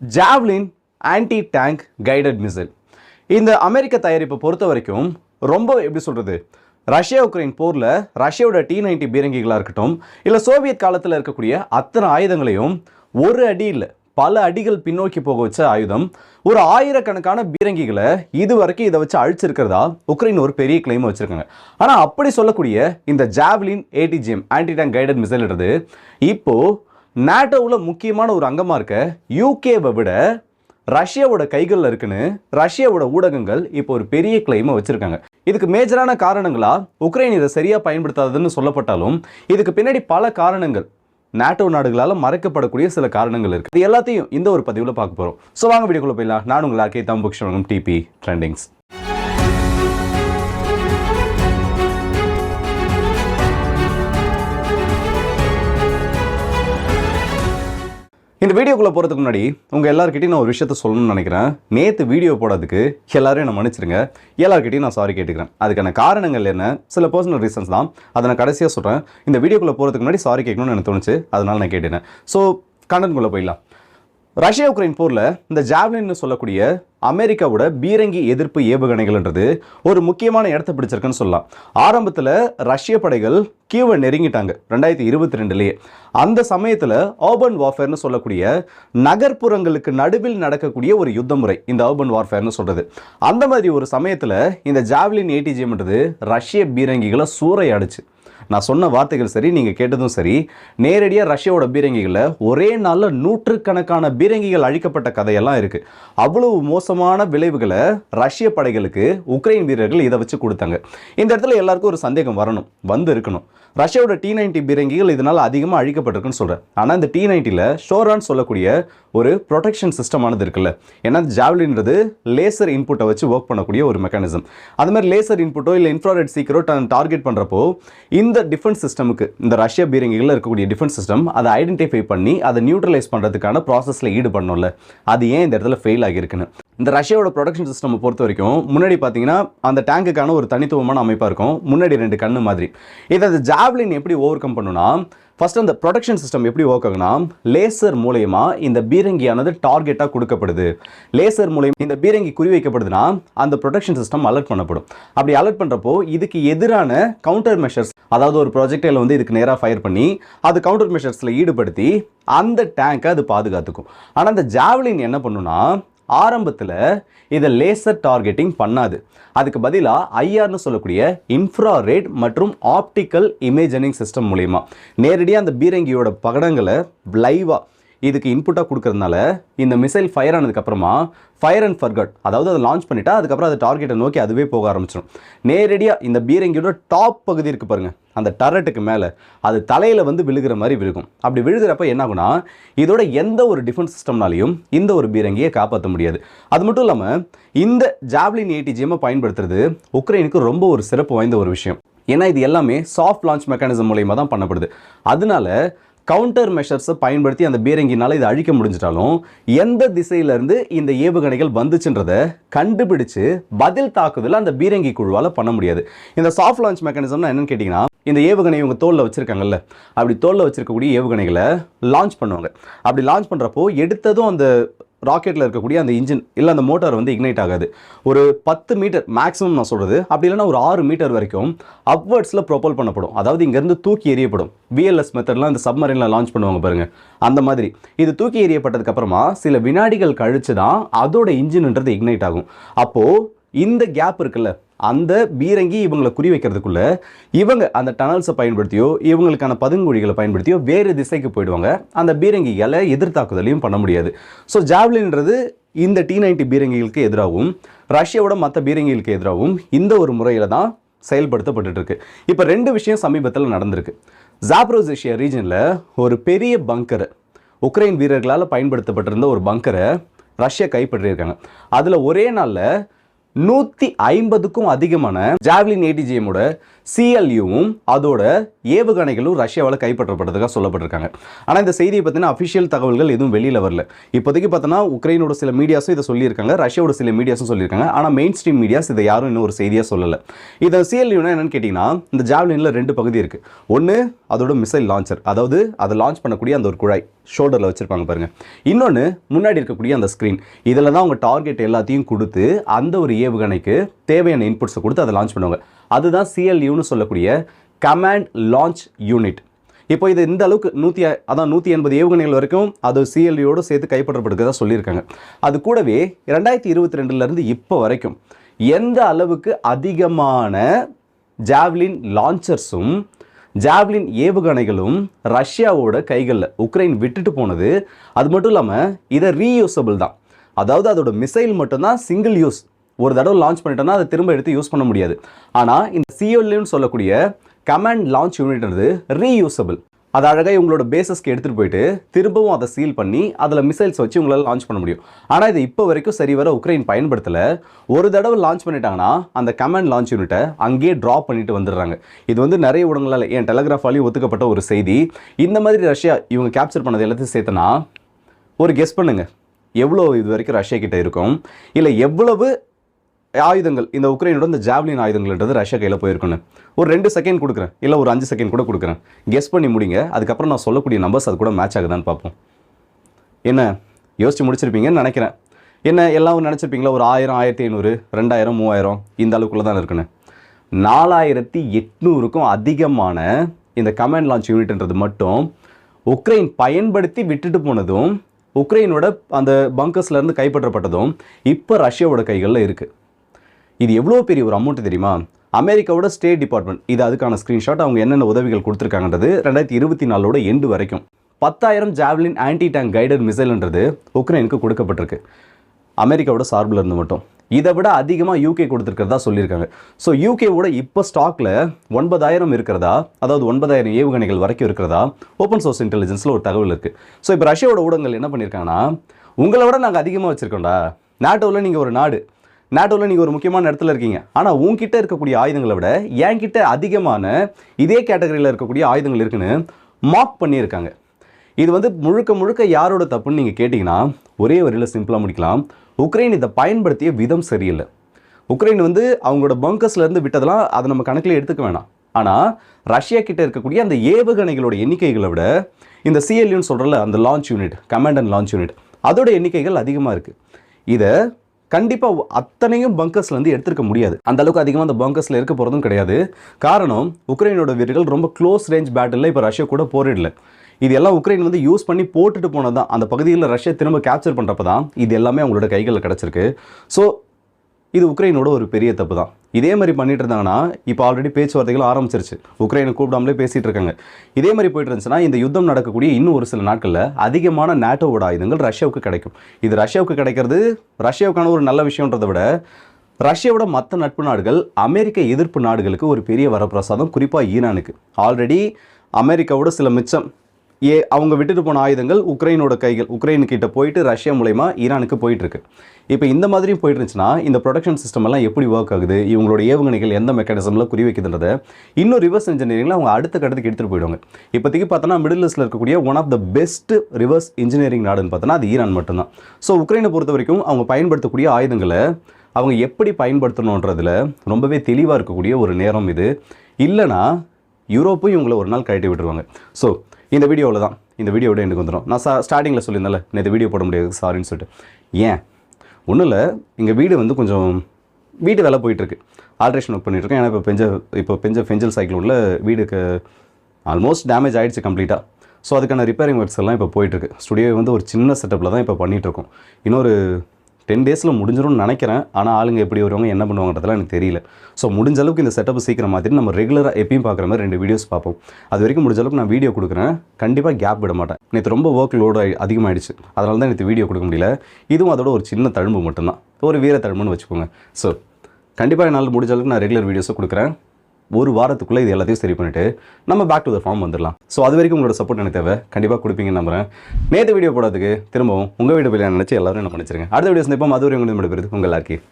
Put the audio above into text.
Javelin anti tank guided missile இந்த அமெரிக்க தயாரிப்பை பொறுத்த வரைக்கும் ரொம்ப எப்படி சொல்கிறது ரஷ்யா உக்ரைன் போரில் ரஷ்யாவோட டி நைன்டி பீரங்கிகளாக இருக்கட்டும் இல்லை சோவியத் காலத்தில் இருக்கக்கூடிய அத்தனை ஆயுதங்களையும் ஒரு அடி இல்லை பல அடிகள் பின்னோக்கி போக வச்ச ஆயுதம் ஒரு ஆயிரக்கணக்கான பீரங்கிகளை இது வரைக்கும் இதை வச்சு அழிச்சிருக்கிறதா உக்ரைன் ஒரு பெரிய கிளைம் வச்சுருக்காங்க. ஆனால் அப்படி சொல்லக்கூடிய இந்த javelin ATGM anti tank guided மிசைல்ன்றது இப்போது நாட்டோவில் முக்கியமான ஒரு அங்கமாக இருக்க யூகேவை விட ரஷ்யாவோட கைகளில் இருக்குன்னு ரஷ்யாவோட ஊடகங்கள் இப்போ ஒரு பெரிய கிளைமை வச்சுருக்காங்க. இதுக்கு மேஜரான காரணங்களா உக்ரைன் இதை சரியாக பயன்படுத்தாததுன்னு சொல்லப்பட்டாலும் இதுக்கு பின்னாடி பல காரணங்கள் நாட்டோ நாடுகளால் மறைக்கப்படக்கூடிய சில காரணங்கள் இருக்குது இது எல்லாத்தையும் இந்த ஒரு பதிவில் பார்க்க போகிறோம் ஸோ வாங்க வீடியோக்குள்ள போயிடலாம். நான் உங்கள் ஆர்கே தம்புக்ஷ் டிபி ட்ரெண்டிங்ஸ் இந்த வீடியோக்குள்ளே போகிறதுக்கு முன்னாடி உங்கள் எல்லாருக்கிட்டையும் நான் ஒரு விஷயத்த சொல்லணும்னு நினைக்கிறேன். நேற்று வீடியோ போடாதுக்கு எல்லாரும் என்னை மன்னிச்சிருங்க. எல்லாருக்கிட்டையும் நான் சாரி கேட்டுக்கிறேன். அதுக்கான காரணங்கள் என்ன? சில பர்சனல் ரீசன்ஸ் தான். அதை நான் கடைசியாக சொல்கிறேன் இந்த வீடியோக்குள்ளே போகிறதுக்கு முன்னாடி சாரி கேட்கணும்னு எனக்கு தோணுச்சு. அதனால் நான் கேட்டேன் ஸோ கண்டன்குள்ளே போயிடலாம். ரஷ்யா உக்ரைன் போரில் இந்த ஜாவ்லின்னு சொல்லக்கூடிய அமெரிக்காவோட பீரங்கி எதிர்ப்பு ஏவுகணைகள்ன்றது ஒரு முக்கியமான இடத்த பிடிச்சிருக்குன்னு சொல்லலாம். ஆரம்பத்தில் ரஷ்ய படைகள் கீவை நெருங்கிட்டாங்க ரெண்டாயிரத்தி இருபத்தி ரெண்டுலேயே அந்த சமயத்தில் ஓபன் வார்ஃபேர்னு சொல்லக்கூடிய நகர்ப்புறங்களுக்கு நடுவில் நடக்கக்கூடிய ஒரு யுத்த முறை இந்த ஓபன் வார்ஃபேர்னு சொல்கிறது அந்த மாதிரி ஒரு சமயத்தில் இந்த ஜாவ்லின் ஏடிஜிஎம்ன்றது ரஷ்ய பீரங்கிகளை சூறையாடுச்சு. நான் சொன்ன வார்த்தைகள் சரி நீங்கள் கேட்டதும் சரி நேரடியாக ரஷ்யாவோட பீரங்கிகளில் ஒரே நாளில் நூற்றுக்கணக்கான பீரங்கிகள் அழிக்கப்பட்ட கதையெல்லாம் இருக்குது அவ்வளவு மோசமான விளைவுகளை ரஷ்ய படைகளுக்கு உக்ரைன் வீரர்கள் இதை வச்சு கொடுத்தாங்க. இந்த இடத்துல எல்லாருக்கும் ஒரு சந்தேகம் வரணும் வந்து இருக்கணும். ரஷ்யாவோட டி நைன்டி பீரங்கிகள் இதனால் அதிகமாக அழிக்கப்பட்டிருக்குன்னு சொல்கிறேன் ஆனால் இந்த டி நைன்ட்டியில் ஷோரான்னு சொல்லக்கூடிய ஒரு ப்ரொடெக்ஷன் சிஸ்டமானது இருக்குல்ல. ஏன்னா ஜாவ்லின்றது லேசர் இன்புட்டை வச்சு ஒர்க் பண்ணக்கூடிய ஒரு மெக்கானிசம் அது மாதிரி லேசர் இன்புட்டோ இல்லை இன்ஃப்ராரெட் சீக்கிரோ டார்கெட் பண்ணுறப்போ இந்த டிஃபென்ஸ் சிஸ்டமுக்கு இந்த ரஷ்ய பீரங்கிகளில் இருக்கக்கூடிய டிஃபென்ஸ் சிஸ்டம் அதை ஐடென்டிஃபை பண்ணி அதை நியூட்ரலைஸ் பண்ணுறதுக்கான ப்ராசஸில் ஈடுபடணும்ல. அது ஏன் இந்த இடத்துல ஃபெயில் ஆகியிருக்குன்னு. இந்த ரஷ்யாவோட ப்ரொடக்ஷன் சிஸ்டம் பொறுத்த வரைக்கும் முன்னாடி பார்த்தீங்கன்னா அந்த டேங்குக்கான ஒரு தனித்துவமான அமைப்பாக இருக்கும். முன்னாடி ரெண்டு கண்ணு மாதிரி. இதை அந்த ஜாவ்லின் எப்படி ஓவர் கம் பண்ணுன்னா ஃபர்ஸ்ட் அந்த ப்ரொடக்ஷன் சிஸ்டம் எப்படி ஒர்க் ஆகுனா லேசர் மூலயமா இந்த பீரங்கியானது டார்கெட்டாக கொடுக்கப்படுது. லேசர் மூலயம் இந்த பீரங்கி குறி வைக்கப்படுதுன்னா அந்த ப்ரொடக்ஷன் சிஸ்டம் அலர்ட் பண்ணப்படும். அப்படி அலர்ட் பண்ணுறப்போ இதுக்கு எதிரான கவுண்டர் மெஷர்ஸ் அதாவது ஒரு ப்ராஜெக்டில் வந்து இதுக்கு நேராக ஃபயர் பண்ணி அது கவுண்டர் மெஷர்ஸில் ஈடுபடுத்தி அந்த டேங்கை அது பாதுகாத்துக்கும். ஆனால் அந்த ஜாவ்லின் என்ன பண்ணுன்னா ஆரம்பத்தில் இதை லேசர் டார்கெட்டிங் பண்ணாது. அதுக்கு பதிலாக ஐஆர்னு சொல்லக்கூடிய இன்ஃப்ராரெட் மற்றும் ஆப்டிக்கல் இமேஜனிங் சிஸ்டம் மூலிமா நேரடியாக அந்த பீரங்கியோட படங்களை லைவாக இதுக்கு இன்புட்டாக கொடுக்கறதுனால இந்த மிசைல் ஃபயர் ஆனதுக்கப்புறமா ஃபயர் அண்ட் ஃபர்கட் அதாவது அதை லான்ச் பண்ணிட்டா அதுக்கப்புறம் அது டார்கெட்டை நோக்கி அதுவே போக ஆரம்பிச்சிடும் நேரடியாக இந்த பீரங்கியோட டாப் பகுதி இருக்குது பாருங்கள் அந்த டரட்டுக்கு மேலே அது தலையில் வந்து விழுகிற மாதிரி விழுகும். அப்படி விழுகிறப்ப என்ன ஆகுனா இதோட எந்த ஒரு டிஃபென்ஸ் சிஸ்டம்னாலையும் இந்த ஒரு பீரங்கியை காப்பாற்ற முடியாது. அது மட்டும் இல்லாமல் இந்த ஜாவ்லின் ஏடிஜிஎம்மை பயன்படுத்துறது உக்ரைனுக்கு ரொம்ப ஒரு சிறப்பு வாய்ந்த ஒரு விஷயம். ஏன்னா இது எல்லாமே சாஃப்ட் லான்ச் மெக்கானிசம் மூலயமா தான் பண்ணப்படுது. அதனால கவுண்டர் மெஷர்ஸை பயன்படுத்தி அந்த பீரங்கினால் இதை அழிக்க முடிஞ்சிட்டாலும் எந்த திசையிலேருந்து இந்த ஏவுகணைகள் வந்துச்சுன்றதை கண்டுபிடிச்சு பதில் தாக்குதல் அந்த பீரங்கி குழுவால் பண்ண முடியாது. இந்த சாஃப்ட் லான்ச் மெக்கானிசம்னா என்னன்னு கேட்டிங்கன்னா இந்த ஏவுகணை இவங்க தோலில் வச்சுருக்காங்கல்ல அப்படி தோலில் வச்சுருக்கக்கூடிய ஏவுகணைகளை லான்ச் பண்ணுவாங்க. அப்படி லான்ச் பண்ணுறப்போ எடுத்ததும் அந்த ராக்கெட்டில் இருக்கக்கூடிய அந்த இன்ஜின் இல்லை அந்த மோட்டார் வந்து இக்னைட் ஆகாது. ஒரு பத்து மீட்டர் மேக்ஸிமம் நான் சொல்கிறது அப்படி இல்லைன்னா ஒரு ஆறு மீட்டர் வரைக்கும் அப்வர்ட்ஸில் ப்ரொப்பல் பண்ணப்படும். அதாவது இங்கேருந்து தூக்கி எறியப்படும். விஎல்எஸ் மெத்தட்லாம் இந்த சப்மரீனில் லான்ச் பண்ணுவாங்க பாருங்கள் அந்த மாதிரி. இது தூக்கி எறியப்பட்டதுக்கப்புறமா சில வினாடிகள் கழித்து தான் அதோட இன்ஜின்ன்றது இக்னைட் ஆகும். அப்போது இந்த கேப் இருக்குல்ல அந்த பீரங்கி இவங்களை குறி வைக்கிறதுக்குள்ள இவங்க அந்த டனல்ஸை பயன்படுத்தியோ இவங்களுக்கான பதுங்குழிகளை பயன்படுத்தியோ வேறு திசைக்கு போயிடுவாங்க. அந்த பீரங்கிகளை எதிர்த்தாக்குதலையும் பண்ண முடியாது. ஸோ ஜாவ்லின்றது இந்த டி நைன்டி பீரங்கிகளுக்கு எதிராகவும் ரஷ்யாவோட மற்ற பீரங்கிகளுக்கு எதிராகவும் இந்த ஒரு முறையில் தான் செயல்படுத்தப்பட்டு இருக்கு இப்போ ரெண்டு விஷயம் சமீபத்தில் நடந்திருக்கு. ஜாப்ரோசேஷியா ரீஜனில் ஒரு பெரிய பங்கரை உக்ரைன் வீரர்களால் பயன்படுத்தப்பட்டிருந்த ஒரு பங்கரை ரஷ்யா கைப்பற்றியிருக்காங்க. அதில் ஒரே நாளில் நூற்றி ஐம்பதுக்கும் அதிகமான ஜாவ்லின் ஏடிஜிஎம்மோட சிஎல்யூவும் அதோட ஏவுகணைகளும் ரஷ்யாவால் கைப்பற்றப்பட்டதுக்காக சொல்லப்பட்டிருக்காங்க. ஆனால் இந்த செய்தியை பற்றின அஃபிஷியல் தகவல்கள் எதுவும் வெளியில் வரல. இப்போதைக்கு பார்த்தோன்னா உக்ரைனோட சில மீடியாஸும் இதை சொல்லியிருக்காங்க ரஷ்யாவோட சில மீடியாஸும் சொல்லியிருக்காங்க. ஆனால் மெயின் ஸ்ட்ரீம் மீடியாஸ் இதை யாரும் இன்னும் ஒரு செய்தியாக சொல்லலை. இதை சிஎல்யூனா என்னன்னு கேட்டிங்கன்னா இந்த ஜாவ்லினில் ரெண்டு பகுதி இருக்குது ஒன்று அதோட மிசைல் லான்ச்சர் அதாவது அதை லான்ச் பண்ணக்கூடிய அந்த ஒரு குழாய் ஷோல்டரில் வச்சுருப்பாங்க பாருங்கள் இன்னொன்று முன்னாடி இருக்கக்கூடிய அந்த ஸ்க்ரீன் இதில் தான் அவங்க டார்கெட் எல்லாத்தையும் கொடுத்து அந்த ஒரு ஏவுகணைக்கு தேவையான இன்புட்ஸை கொடுத்து அதை லான்ச் பண்ணுவாங்க. அதுதான் சிஎல்யூன்னு சொல்லக்கூடிய கமாண்ட் லான்ச் யூனிட் இப்போ இது இந்த அளவுக்கு நூற்றி அதான் நூற்றி எண்பது ஏவுகணைகள் வரைக்கும் அது சிஎல்யூடு சேர்த்து கைப்பற்றப்படுகிறதா சொல்லியிருக்காங்க. அது கூடவே ரெண்டாயிரத்தி இருபத்தி ரெண்டுலேருந்து இப்போ வரைக்கும் எந்த அளவுக்கு அதிகமான ஜாவ்லின் லான்ச்சர்ஸும் ஜாவ்லின் ஏவுகணைகளும் ரஷ்யாவோட கைகளில் உக்ரைன் விட்டுட்டு போனது அது மட்டும் இல்லாமல் இதை ரீயூசபிள் தான். அதாவது அதோட மிசைல் மட்டும்தான் சிங்கிள் யூஸ் ஒரு தடவை லான்ச் பண்ணிட்டோம்னா அதை திரும்ப எடுத்து யூஸ் பண்ண முடியாது. ஆனால் இந்த சிஎல்லுன்னு சொல்லக்கூடிய கமாண்ட் லான்ச் யூனிட்ன்றது ரீயூசபிள் அது அழகாக இவங்களோட பேசஸ்க்கு எடுத்துகிட்டு போயிட்டு திரும்பவும் அதை சீல் பண்ணி அதில் மிசைல்ஸ் வச்சு உங்களால் லான்ச் பண்ண முடியும். ஆனால் இது இப்போ வரைக்கும் சரி வர உக்ரைன் பயன்படுத்தலை. ஒரு தடவை லான்ச் பண்ணிட்டாங்கன்னா அந்த கமாண்ட் லான்ச் யூனிட்டை அங்கேயே ட்ராப் பண்ணிட்டு வந்துடுறாங்க. இது வந்து நிறைய ஊடகங்களால் என் டெலகிராஃபாலையும் ஒத்துக்கப்பட்ட ஒரு செய்தி. இந்த மாதிரி ரஷ்யா இவங்க கேப்சர் பண்ணது எல்லாத்தையும் சேர்த்தனா ஒரு கெஸ் பண்ணுங்கள் எவ்வளோ இது வரைக்கும் ரஷ்யா கிட்டே இருக்கும்? இல்லை எவ்வளவு ஆயுதங்கள் இந்த உக்ரைனோட இந்த ஜாவ்லின் ஆயுதங்கள்ன்றது ரஷ்யா கையில் போயிருக்குன்னு. ஒரு ரெண்டு செகண்ட் கொடுக்குறேன். இல்லை ஒரு அஞ்சு செகண்ட் கூட கொடுக்குறேன். கெஸ் பண்ணி முடிங்க. அதுக்கப்புறம் நான் சொல்லக்கூடிய நம்பர்ஸ் அது கூட மேட்ச் ஆகுதான்னு பார்ப்போம். என்ன? யோசிச்சு முடிச்சிருப்பீங்கன்னு நினைக்கிறேன். என்ன எல்லாம் நினச்சிருப்பீங்களா? ஒரு ஆயிரம் ஆயிரத்தி ஐநூறு ரெண்டாயிரம் மூவாயிரம் இந்த அளவுக்குள்ள தான் இருக்குன்னு. நாலாயிரத்தி எட்நூறுக்கும் அதிகமான இந்த கமாண்ட் லான்ச் யூனிட்ன்றது மட்டும் உக்ரைன் பயன்படுத்தி விட்டுட்டு போனதும் உக்ரைனோட அந்த பங்கர்ஸ்லேருந்து கைப்பற்றப்பட்டதும் இப்போ ரஷ்யாவோட கைகளில் இருக்குது இது எவ்வளோ பெரிய ஒரு அமௌண்ட் தெரியுமா? அமெரிக்காவோட ஸ்டேட் டிபார்ட்மெண்ட் இது அதுக்கான ஸ்க்ரீன்ஷாட் அவங்க என்னென்ன உதவிகள் கொடுத்துருக்காங்கன்றது ரெண்டாயிரத்தி இருபத்தி நாலோட எண்டு வரைக்கும். பத்தாயிரம் ஜாவ்லின் ஆன்டி டேங்க் கைடட் மிசைல்ன்றது உக்ரைனுக்கு கொடுக்கப்பட்டிருக்கு. அமெரிக்காவோட சார்பில் இருந்து மட்டும். இதை விட அதிகமாக யூகே கொடுத்துருக்கிறதா சொல்லியிருக்காங்க. ஸோ யூகேவோட இப்போ ஸ்டாக்கில் ஒன்பதாயிரம் இருக்கிறதா? அதாவது ஒன்பதாயிரம் ஏவுகணைகள் வரைக்கும் இருக்கிறதா? ஓப்பன் சோர்ஸ் இன்டெலிஜென்ஸில் ஒரு தகவல் இருக்குது ஸோ இப்போ ரஷ்யாவோட ஊடகங்கள் என்ன பண்ணியிருக்காங்கன்னா உங்களை விட நாங்கள் அதிகமாக வச்சுருக்கோம்டா. நாட்டோவில் நீங்கள் ஒரு நாடு. நாட்டோவில் நீங்கள் ஒரு முக்கியமான இடத்துல இருக்கீங்க. ஆனால் உங்ககிட்ட இருக்கக்கூடிய ஆயுதங்களை விட என்கிட்ட அதிகமான இதே கேட்டகரியில் இருக்கக்கூடிய ஆயுதங்கள் இருக்குன்னு மார்க் பண்ணியிருக்காங்க. இது வந்து முழுக்க முழுக்க யாரோட தப்புன்னு நீங்கள் கேட்டிங்கன்னா ஒரே வரியில் சிம்பிளாக முடிக்கலாம். உக்ரைன் இதை பயன்படுத்திய விதம் சரியில்லை. உக்ரைன் வந்து அவங்களோட பங்கர்ஸ்லேருந்து விட்டதெல்லாம் அதை நம்ம கணக்கில் எடுத்துக்க வேணாம். ஆனால் ரஷ்யா கிட்ட இருக்கக்கூடிய அந்த ஏவுகணைகளோட எண்ணிக்கைகளை விட இந்த சிஎல்யூன்னு சொல்கிறல அந்த launch unit command and launch unit அதோட எண்ணிக்கைகள் அதிகமாக இருக்குது இதை கண்டிப்பாக அத்தனையும் பங்கர்ஸ்லேருந்து எடுத்துருக்க எடுத்திருக்க முடியாது. அந்த அளவுக்கு அதிகமாக அந்த பங்கர்ஸில் இருக்க போகிறதும் கிடையாது. காரணம் உக்ரைனோட வீரர்கள் ரொம்ப க்ளோஸ் ரேஞ்ச் பேட்டில் இப்போ ரஷ்யா கூட போரிடல. இது எல்லாம் உக்ரைன் வந்து யூஸ் பண்ணி போட்டுட்டு போனது தான் அந்த பகுதியில் ரஷ்யா திரும்ப கேப்சர் பண்ணுறப்ப தான் இது எல்லாமே அவங்களோட கைகளில் கிடச்சிருக்கு. ஸோ இது உக்ரைனோட ஒரு பெரிய தப்பு தான் இதே மாதிரி பண்ணிட்டு இருந்தாங்கன்னா இப்போ ஆல்ரெடி பேச்சுவார்த்தைகள் ஆரம்பிச்சிருச்சு. உக்ரைனை கூப்பிடாமலே பேசிட்டு இருக்காங்க. இதே மாதிரி போயிட்டு இருந்துச்சுன்னா இந்த யுத்தம் நடக்கக்கூடிய இன்னும் ஒரு சில நாட்களில் அதிகமான நேட்டோவோட ஆயுதங்கள் ரஷ்யாவுக்கு கிடைக்கும். இது ரஷ்யாவுக்கு கிடைக்கிறது ரஷ்யாவுக்கான ஒரு நல்ல விஷயன்றதை விட ரஷ்யாவோட மற்ற நட்பு நாடுகள் அமெரிக்க எதிர்ப்பு நாடுகளுக்கு ஒரு பெரிய வரப்பிரசாதம் குறிப்பாக ஈரானுக்கு. ஆல்ரெடி அமெரிக்காவோட சில மிச்சம் ஏ அவங்க விட்டுட்டு போன ஆயுதங்கள் உக்ரைனோட கைகள் உக்ரைனு கிட்ட போயிட்டு ரஷ்யா மூலயமா ஈரானுக்கு போயிட்டு இருக்கு இப்போ இந்த மாதிரி போயிட்டு இருந்துச்சுன்னா இந்த ப்ரொடக்ஷன் சிஸ்டம் எல்லாம் எப்படி ஒர்க் ஆகுது? இவங்களோட ஏவுகணைகள் எந்த மெக்கானிசமில் குறி வைக்குதுன்றத இன்னும் ரிவர்ஸ் இன்ஜினியரிங்கில் அவங்க அடுத்த கட்டத்துக்கு எடுத்துகிட்டு போயிடுவாங்க. இப்போதைக்கு பார்த்தோன்னா மிடில் ஈஸ்டில் இருக்கக்கூடிய one of the best reverse engineering நாடுன்னு பார்த்தோன்னா அது ஈரான் மட்டும்தான். ஸோ உக்ரைனை பொறுத்த வரைக்கும் அவங்க பயன்படுத்தக்கூடிய ஆயுதங்களை அவங்க எப்படி பயன்படுத்தணுன்றதுல ரொம்பவே தெளிவாக இருக்கக்கூடிய ஒரு நேரம் இது. இல்லைனா யூரோப்பும் இவங்களை ஒரு நாள் கழட்டி விட்டுருவாங்க. ஸோ இந்த வீடியோவில் தான் இந்த வீடியோட எனக்கு வந்துடும் நான் சா ஸ்டார்டிங்கில் சொல்லியிருந்தேன்ல நேற்று வீடியோ போட முடியாது சாரின்னு சொல்லிட்டு. ஏன்? ஒன்றும் இல்லை எங்கள் வீடு வந்து கொஞ்சம் வீட்டு வேலை போயிட்டுருக்கு. ஆல்ட்ரேஷன் ஒர்க் பண்ணிகிட்ருக்கேன் ஏன்னா இப்போ பெஞ்ச இப்போ பெஞ்ச ஃபெஞ்சல் சைக்கிளூனில் வீடுக்கு ஆல்மோஸ்ட் டேமேஜ் ஆகிடுச்சு கம்ப்ளீட்டாக ஸோ அதுக்கான ரிப்பேரிங் ஒர்க்ஸ் எல்லாம் இப்போ போயிட்டுருக்கு. ஸ்டுடியோ வந்து ஒரு சின்ன செட்டப்பில் தான் இப்போ பண்ணிகிட்ருக்கோம் இன்னொரு டென் டேஸில் முடிஞ்சிடும்னு நினைக்கிறேன். ஆனால் ஆளுங்க எப்படி வருவாங்க என்ன பண்ணுவாங்கிறதுலாம் எனக்கு தெரியல. ஸோ முடிஞ்ச அளவுக்கு இந்த செட்டப் சீக்கிரம் மாதிரி நம்ம ரெகுலராக எப்பயும் பார்க்குற மாதிரி ரெண்டு வீடியோஸ் பார்ப்போம். அது வரைக்கும் முடிஞ்ச அளவுக்கு நான் வீடியோ கொடுக்குறேன். கண்டிப்பாக கேப் விட மாட்டேன். நேற்று ரொம்ப ஒர்க் லோடு அதிகமாகிடுச்சு அதனால தான் நேற்று வீடியோ கொடுக்க முடியல. இதுவும் அதோட ஒரு சின்ன தழும்பு மட்டும்தான். ஒரு வீர தழும்புன்னு வச்சுக்கோங்க. ஸோ கண்டிப்பாக என்னால் முடிஞ்ச அளவுக்கு நான் ரெகுலர் வீடியோஸை கொடுக்குறேன். ஒரு வாரத்துக்குள்ளே இது எல்லாத்தையும் சரி பண்ணிவிட்டு நம்ம பேக் டு த ஃபார்ம் வந்துடலாம். ஸோ அது வரைக்கும் உங்களோட சப்போர்ட் எனக்கு தேவை. கண்டிப்பாக கொடுப்பீங்கன்னு நம்புறேன். நேற்று வீடியோ போடுறதுக்கு திரும்பவும் உங்கள் வீடியோ போய் நினச்சி எல்லாரும் என்ன பண்ணிச்சிருங்க. அடுத்த வீடியோ சந்திப்போம். அது வரைக்கும் உங்களுக்கு உங்கள் எல்லாருக்கும்